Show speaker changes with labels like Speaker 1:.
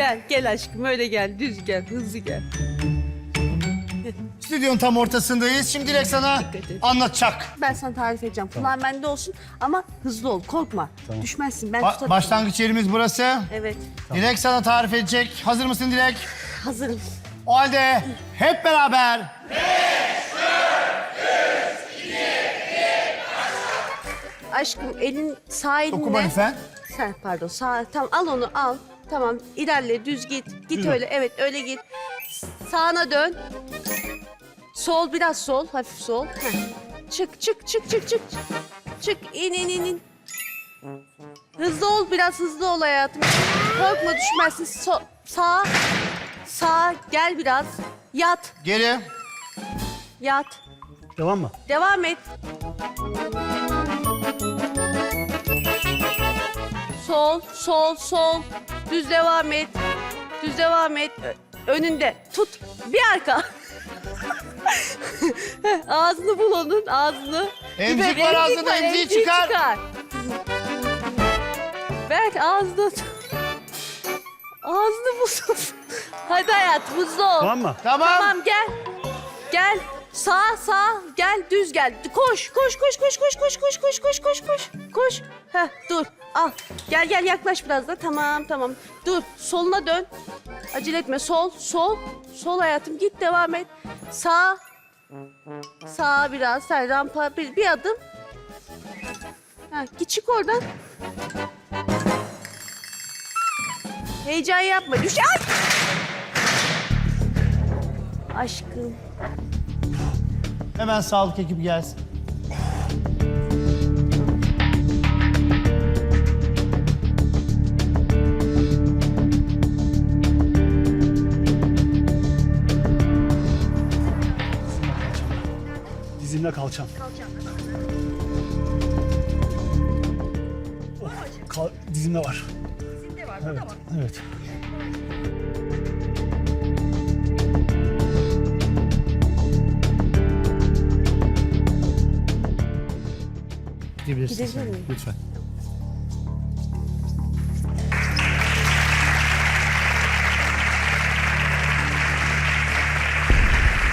Speaker 1: Gel gel aşkım öyle gel düz gel hızlı gel.
Speaker 2: Stüdyonun tam ortasındayız. Şimdi Dilek sana
Speaker 1: Dikkat et.
Speaker 2: anlatacak.
Speaker 1: Ben sana tarif edeceğim. Kulağın bende olsun ama hızlı ol korkma. Düşmezsin ben
Speaker 2: Ba-
Speaker 1: tutarım.
Speaker 2: başlangıç yerimiz burası.
Speaker 1: Evet
Speaker 2: Dilek sana tarif edecek. Hazır mısın Dilek?
Speaker 1: hazırım.
Speaker 2: O halde hep beraber.
Speaker 1: Aşkım elin sağ elinle.
Speaker 2: Okuma lütfen.
Speaker 1: Sen pardon sağ tamam al onu al. Tamam ilerle düz git. Git öyle evet öyle git. Sağına dön. Sol biraz sol hafif sol. Heh. Çık çık çık çık çık. Çık in in in in. Hızlı ol biraz hızlı ol hayatım. Korkma düşmezsin. So sağ sağ gel biraz. Yat
Speaker 2: Geri.
Speaker 1: yat.
Speaker 3: Devam mı?
Speaker 1: Devam et. Sol, sol, sol. Düz devam et. Düz devam et. Ö- Önünde. Tut. Bir arka. ağzını bul onun, ağzını.
Speaker 2: Emzik var ağzında, emziği çıkar.
Speaker 1: Ver ağzını. Ağzını bul. Hadi hayat, hızlı ol.
Speaker 3: Tamam mı?
Speaker 2: Tamam.
Speaker 1: Tamam gel. Sağ sağ gel düz gel. Koş koş koş koş koş koş koş koş koş koş koş. Koş. Heh dur. Al. Gel gel yaklaş biraz da. Tamam tamam. Dur. Soluna dön. Acele etme. Sol sol. Sol hayatım git devam et. Sağ. Sağ biraz. Sen rampa bir, bir adım. Ha, git çık oradan. Heyecan yapma. Düş. Ay! Aşkım.
Speaker 2: Hemen sağlık ekibi gelsin.
Speaker 3: Dizimle kalçam. Oh, kal- dizimde var. Dizimde var evet, Evet.
Speaker 2: Gidebilirsin.
Speaker 1: Gidebilir miyim?
Speaker 2: Lütfen.